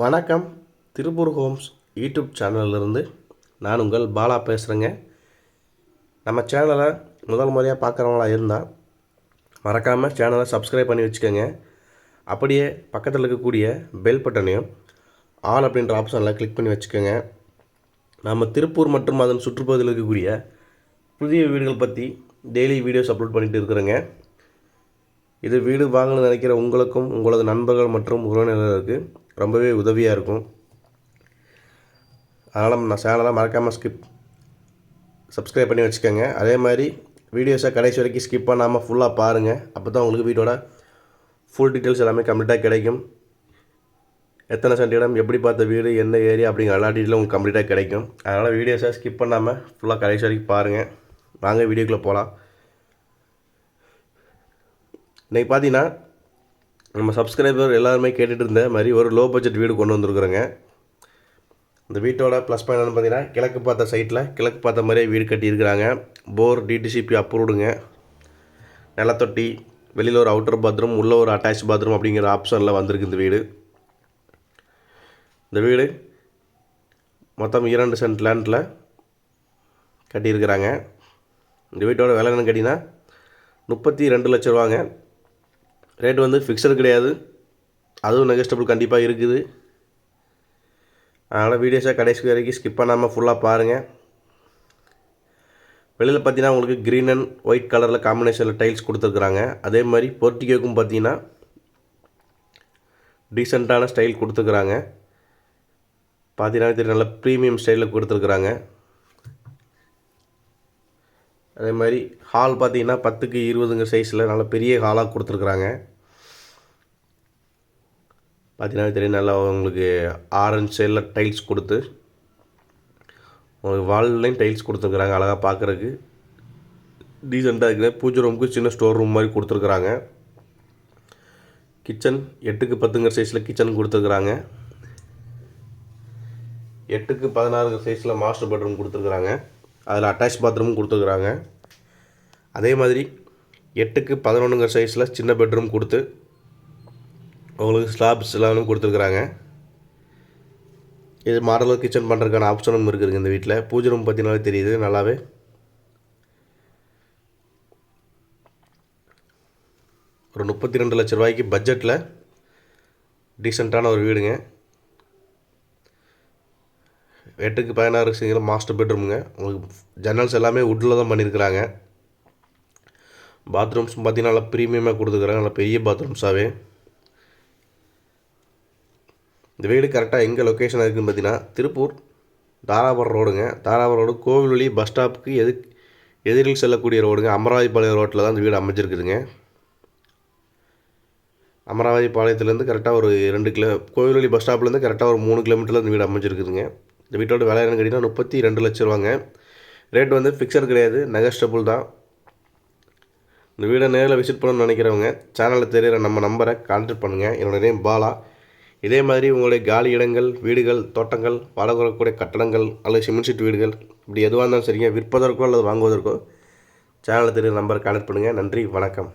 வணக்கம். Tiruppur Holmes YouTube சேனல்லிருந்து நான் உங்கள் பாலா பேசுகிறேங்க நம்ம சேனலை முதல் முறையாக பார்க்குறவங்களா இருந்தால் மறக்காமல் சேனலை சப்ஸ்கிரைப் பண்ணி வச்சுக்கோங்க. அப்படியே பக்கத்தில் இருக்கக்கூடிய பெல் பட்டனையும் ஆல் அப்படின்ற ஆப்ஷனில் கிளிக் பண்ணி வச்சுக்கோங்க. நம்ம திருப்பூர் மற்றும் அதன் சுற்றுப்பகுதியில் இருக்கக்கூடிய புதிய வீடுகள் பற்றி டெய்லி வீடியோஸ் அப்லோட் பண்ணிகிட்டு இருக்கிறேங்க. இது வீடு வாங்கணும்னு நினைக்கிற உங்களுக்கும் உங்களது நண்பர்கள் மற்றும் உறவினர்களுக்கு ரொம்பவே உதவியாக இருக்கும். அதனால் நம்ம சேனலை மறக்காமல் ஸ்கிப் சப்ஸ்கிரைப் பண்ணி வச்சுக்கோங்க. அதே மாதிரி வீடியோஸை கடைசி வரைக்கும் ஸ்கிப் பண்ணாமல் ஃபுல்லாக பாருங்கள் அப்போ தான் உங்களுக்கு வீட்டோட ஃபுல் டீட்டெயில்ஸ் எல்லாமே கம்ப்ளீட்டாக கிடைக்கும். எத்தனை சென்ட் இடம் எப்படி பார்த்த வீடு என்ன ஏரியா அப்படிங்கிற எல்லா டீட்டெயிலும் உங்களுக்கு கம்ப்ளீட்டாக கிடைக்கும். அதனால் வீடியோஸை ஸ்கிப் பண்ணாமல் ஃபுல்லாக கடைசி வரைக்கும் பாருங்கள் வாங்க வீடியோக்குள்ளே போகலாம் இன்றைக்கி பார்த்தீங்கன்னா நம்ம சப்ஸ்கிரைபர் எல்லாருமே கேட்டுகிட்டு இருந்த மாதிரி ஒரு லோ பட்ஜெட் வீடு கொண்டு வந்திருக்குறோங்க. இந்த வீட்டோட ப்ளஸ் பாயிண்ட் பார்த்தீங்கன்னா கிழக்கு பார்த்த சைட்டில் கிழக்கு பார்த்த மாதிரியே வீடு கட்டியிருக்கிறாங்க. போர் டிடிசிபி அப்ரூவ்டுங்க நிலத்தொட்டி வெளியில் ஒரு அவுட்டர் பாத்ரூம் உள்ள ஒரு அட்டாச் பாத்ரூம் அப்படிங்கிற ஆப்ஷனில் வந்திருக்கு இந்த வீடு. இந்த வீடு மொத்தம் இரண்டு சென்ட் லேண்டில் கட்டியிருக்கிறாங்க. இந்த வீட்டோட விலை என்னன்னு கேட்டிங்கன்னா முப்பத்தி ரெண்டு லட்ச ரூபாங்க. ரேட் வந்து ஃபிக்ஸடு கிடையாது. அதுவும் நெகஸ்டபிள் கண்டிப்பாக இருக்குது. அதனால் வீடியோஸாக கடைசி வரைக்கும் ஸ்கிப் பண்ணாமல் ஃபுல்லாக பாருங்கள் வெளியில் பார்த்தீங்கன்னா உங்களுக்கு க்ரீன் அண்ட் ஒயிட் கலரில் காம்பினேஷனில் டைல்ஸ் கொடுத்துருக்குறாங்க. அதே மாதிரி போர்ட்டிகோக்கும் பார்த்தீங்கன்னா டீசெண்டான ஸ்டைல் கொடுத்துருக்குறாங்க. பார்த்தீங்கன்னா தெரியும் நல்ல ப்ரீமியம் ஸ்டைலில் கொடுத்துருக்குறாங்க. அதே மாதிரி ஹால் பார்த்தீங்கன்னா பத்துக்கு இருபதுங்க சைஸில் நல்ல பெரிய ஹாலாக கொடுத்துருக்குறாங்க. பார்த்தீங்கன்னா தெரியும் நல்லா உங்களுக்கு ஆரஞ்சு சைடில் டைல்ஸ் கொடுத்து உங்களுக்கு வால்லையும் டைல்ஸ் கொடுத்துருக்குறாங்க அழகாக பார்க்குறக்கு டீசெண்டாக இருக்குது. பூஜை ரூமுக்கு சின்ன ஸ்டோர் ரூம் மாதிரி கொடுத்துருக்குறாங்க. கிச்சன் எட்டுக்கு பத்துங்கிற சைஸில் கிச்சன் கொடுத்துருக்குறாங்க. எட்டுக்கு பதினாறுங்கிற சைஸில் மாஸ்டர் பெட்ரூம் கொடுத்துருக்குறாங்க. அதில் அட்டாச் பாத்ரூமும் கொடுத்துருக்குறாங்க. அதே மாதிரி எட்டுக்கு பதினொன்றுங்கிற சைஸில் சின்ன பெட்ரூம் கொடுத்து அவங்களுக்கு ஸ்லாப்ஸ் எல்லாமே கொடுத்துருக்குறாங்க. இது மாடலர் கிச்சன் பண்ணுறதுக்கான ஆப்ஷனும் இருக்குதுங்க இந்த வீட்டில் பூஜை ரூம் பார்த்தீங்கன்னாலே தெரியுது நல்லாவே. ஒரு முப்பத்தி ரெண்டு லட்ச ரூபாய்க்கு பட்ஜெட்டில் டீசெண்டான ஒரு வீடுங்க. எட்டுக்கு பதினாறு சிங்கிற மாஸ்டர் பெட்ரூமுங்க உங்களுக்கு ஜன்னல்ஸ் எல்லாமே வுட்டில் தான் பண்ணியிருக்கிறாங்க பாத்ரூம்ஸ் பார்த்தீங்கன்னா நல்லா ப்ரீமியமாக கொடுத்துருக்குறாங்க. நல்லா பெரிய பாத்ரூம்ஸாகவே இந்த வீடு கரெக்டாக எங்கே லொக்கேஷன் இருக்குதுன்னு பார்த்தீங்கன்னா திருப்பூர் தாராபுரம் ரோடுங்க. தாராபுரம் ரோடு கோவில்வழி பஸ் ஸ்டாப்புக்கு எது எதிரில் செல்லக்கூடிய ரோடுங்க. அமராவதிபாளையம் ரோட்டில் தான் இந்த வீடு அமைஞ்சிருக்குதுங்க. அமராவதி பாளையத்துலேருந்து கரெக்டாக ஒரு ரெண்டு கிலோ கோவில்வழி பஸ் ஸ்டாப்லேருந்து கரெக்டாக ஒரு மூணு கிலோமீட்டரில் இந்த வீடு அமைஞ்சிருக்குதுங்க. இந்த வீட்டோட விலை என்னன்னு கேட்டிங்கன்னா முப்பத்தி ரெண்டு லட்ச ரூபாங்க. ரேட் வந்து ஃபிக்ஸட் கிடையாது நெகஸ்டபுள் தான். இந்த வீடை நேரில் விசிட் பண்ணணும்னு நினைக்கிறவங்க சேனலில் தெரியிற நம்ம நம்பரை கான்டாக்ட் பண்ணுங்கள் என்னோட நேம் பாலா. இதே மாதிரி உங்களுடைய காலி இடங்கள் வீடுகள் தோட்டங்கள் வாடகைக்கூடிய கட்டடங்கள் அல்லது சிமெண்ட் சீட் வீடுகள் இப்படி எதுவாக இருந்தாலும் சரிங்க விற்பதற்கோ அல்லது வாங்குவதற்கோ சேனலில் தெரியிற நம்பரை கான்டாக்ட் பண்ணுங்கள் நன்றி வணக்கம்.